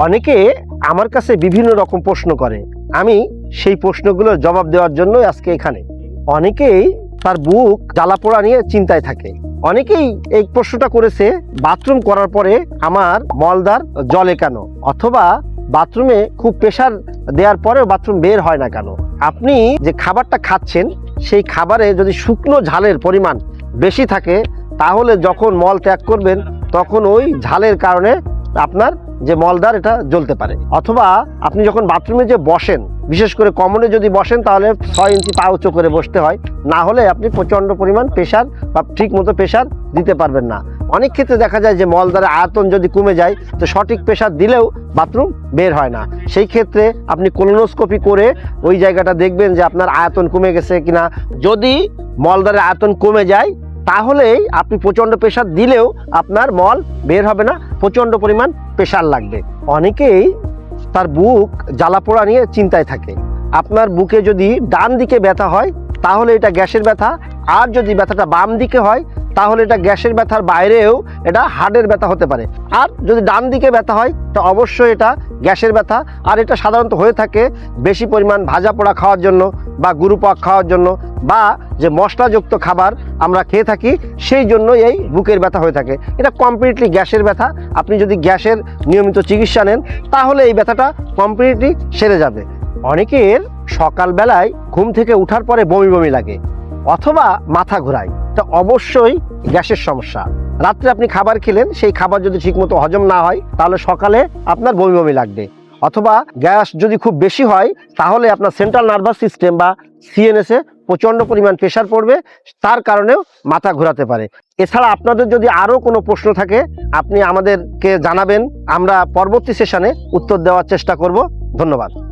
অনেকে আমার কাছে বিভিন্ন রকম প্রশ্ন করে। আমি সেই প্রশ্নগুলোর জবাব দেওয়ার জন্য আজকে এখানে। অনেকেই তার বুক জ্বালাপোড়া নিয়ে চিন্তায় থাকে। অনেকেই এই প্রশ্নটা করেছে, বাথরুম করার পরে আমার মলদার জলে কেন? অথবা, বাথরুমে খুব প্রেশার দেওয়ার পরেও বাথরুম বের হয় না কেন? আপনি যে খাবারটা খাচ্ছেন, সেই খাবারে যদি শুকনো ঝালের পরিমাণ বেশি থাকে, তাহলে যখন মল ত্যাগ করবেন, তখন ওই ঝালের কারণে আপনার যে মলদার এটা জ্বলতে পারে। অথবা আপনি যখন বাথরুমে যে বসেন, বিশেষ করে কমনে যদি বসেন, তাহলে ছয় ইঞ্চি পা উঁচু করে বসতে হয়। না হলে আপনি প্রচণ্ড পরিমাণ প্রেশার বা ঠিক মতো প্রেশার দিতে পারবেন না। অনেক ক্ষেত্রে দেখা যায় যে মলদারের আয়তন যদি কমে যায়, তো সঠিক প্রেশার দিলেও বাথরুম বের হয় না। সেই ক্ষেত্রে আপনি কোলোনোস্কোপি করে ওই জায়গাটা দেখবেন যে আপনার আয়তন কমে গেছে কিনা। যদি মলদারের আয়তন কমে যায় তাহলেই আপনি প্রচণ্ড প্রেশার দিলেও আপনার মল বের হবে না, প্রচণ্ড পরিমাণ প্রেশার লাগবে। অনেকেই তার বুক জ্বালাপোড়া নিয়ে চিন্তায় থাকে। আপনার বুকে যদি ডান দিকে ব্যথা হয়, তাহলে এটা গ্যাসের ব্যথা। আর যদি ব্যথাটা বাম দিকে হয়, তাহলে এটা গ্যাসের ব্যথার বাইরেও এটা হার্টের ব্যথা হতে পারে। আর যদি ডান দিকে ব্যথা হয়, তো অবশ্যই এটা গ্যাসের ব্যথা। আর এটা সাধারণত হয়ে থাকে বেশি পরিমাণ ভাজা পোড়া খাওয়ার জন্য। বা গুরুপাক খাওয়ার জন্য বা যে মশলাযুক্ত খাবার আমরা খেয়ে থাকি, সেই জন্য এই বুকের ব্যথা হয়ে থাকে। এটা কমপ্লিটলি গ্যাসের ব্যথা। আপনি যদি গ্যাসের নিয়মিত চিকিৎসা নেন, তাহলে এই ব্যথাটা কমপ্লিটলি সেরে যাবে। অনেকের সকালবেলায় ঘুম থেকে উঠার পরে বমি বমি লাগে, অথবা মাথা ঘোরায়। তা অবশ্যই গ্যাসের সমস্যা। রাত্রে আপনি খাবার খেলেন, সেই খাবার যদি ঠিকমতো হজম না হয়, তাহলে সকালে আপনার বমি বমি লাগবে। অথবা গ্যাস যদি খুব বেশি হয়, তাহলে আপনার সেন্ট্রাল নার্ভাস সিস্টেম বা সিএনএসে প্রচণ্ড পরিমাণ প্রেশার পড়বে, তার কারণেও মাথা ঘোরাতে পারে। এছাড়া আপনাদের যদি আরও কোনো প্রশ্ন থাকে, আপনি আমাদেরকে জানাবেন, আমরা পরবর্তী সেশনে উত্তর দেওয়ার চেষ্টা করব। ধন্যবাদ।